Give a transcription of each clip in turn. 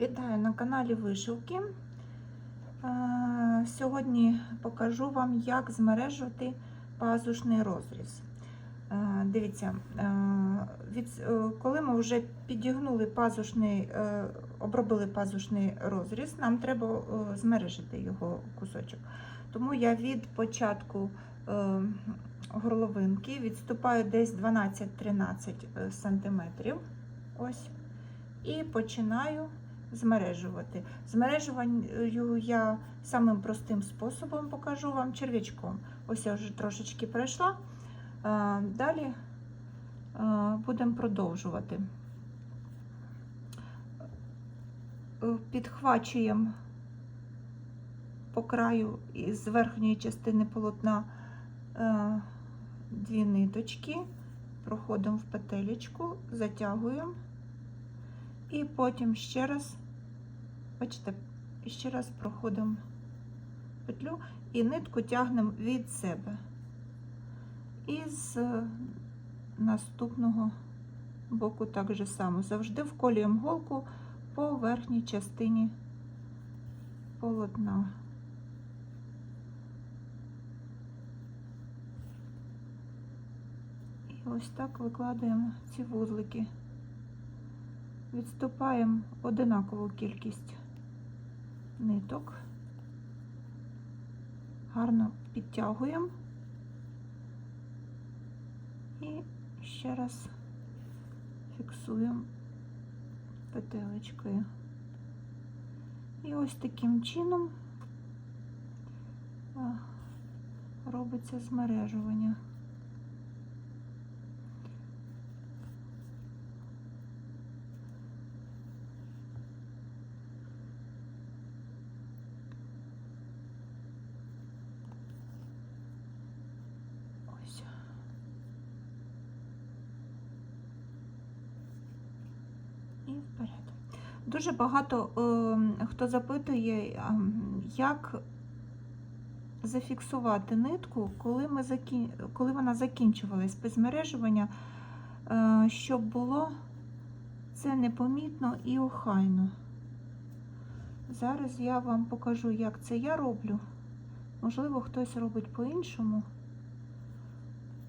Вітаю на каналі Вишивки. Е, Сьогодні покажу вам, як змережувати пазушний розріз. Е, Дивіться, е, коли ми вже підігнули пазушний, обробили пазушний розріз, нам треба змережити його кусочок. Тому я від початку горловинки відступаю десь 12-13 см. Ось. І починаю змережувати. Змережуванню я самим простим способом покажу вам черв'ячком. Ось я вже трошечки пройшла. Далі будемо продовжувати. Підхвачуємо по краю із верхньої частини полотна дві ниточки, проходимо в петелечку, затягуємо. І потім ще раз, бачите, ще раз проходимо петлю і нитку тягнемо від себе. І з наступного боку так же само. Завжди вколюємо голку по верхній частині полотна. І ось так викладаємо ці вузлики відступаємо одинакову кількість ниток, гарно підтягуємо і ще раз фіксуємо петелечкою. І ось таким чином робиться змережування. Ось. І вперед. Дуже багато е, хто запитує, е, як зафіксувати нитку, коли, ми закін... коли вона закінчувалась без е, щоб було це непомітно і охайно. Зараз я вам покажу, як це я роблю. Можливо, хтось робить по-іншому.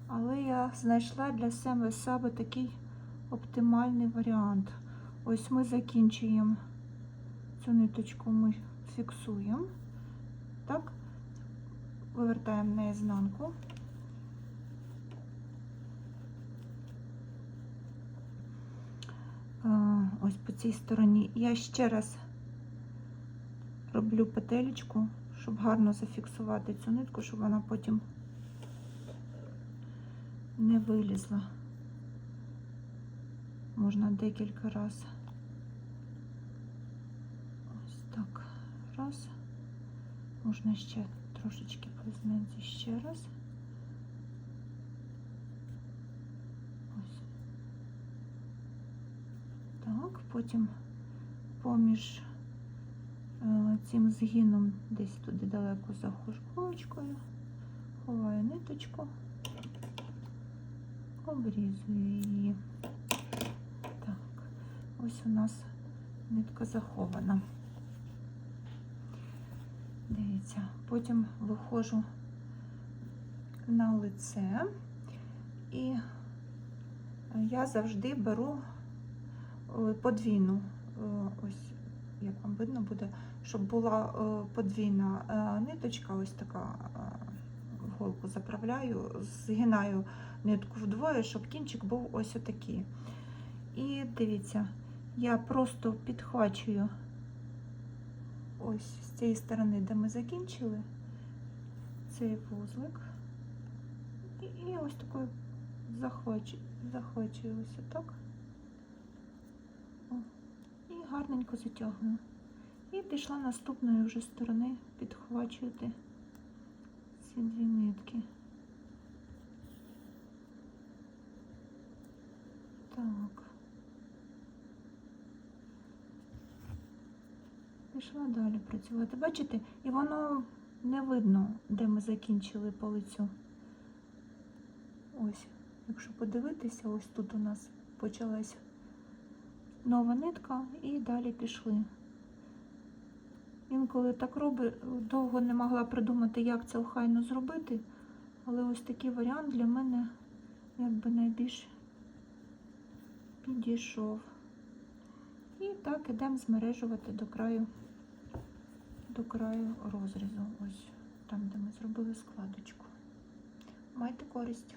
Але я знайшла для себе саме такий оптимальний варіант. Ось ми закінчуємо цю ниточку, ми фіксуємо, так, вивертаємо на ізнанку. Ось по цій стороні. Я ще раз роблю петелечку, щоб гарно зафіксувати цю нитку, щоб вона потім не вилізла. Можна декілька разів. Ось так. Раз. Можна ще трошечки признати ще раз. Ось. Так, потім поміж е, цим згином десь туди далеко за голочкою, ховаю ниточку обрізую її. Ось у нас нитка захована. Дивіться, потім виходжу на лице і я завжди беру подвійну, ось, як вам видно буде, щоб була подвійна ниточка, ось така в голку заправляю, згинаю нитку вдвоє, щоб кінчик був ось отакий. І дивіться, я просто підхвачую ось з цієї сторони, де ми закінчили цей вузлик. І, і ось такою захвачую, захвачую ось отак. І гарненько затягую. І пішла наступної вже сторони підхвачувати ці дві нитки. Так. пішла далі працювати. Бачите, і воно не видно, де ми закінчили полицю. Ось, якщо подивитися, ось тут у нас почалась нова нитка і далі пішли. Інколи так роби, довго не могла придумати, як це охайно зробити, але ось такий варіант для мене якби найбільш підійшов. І так ідемо змережувати до краю до краю розрізу, ось там, де ми зробили складочку. Майте користь!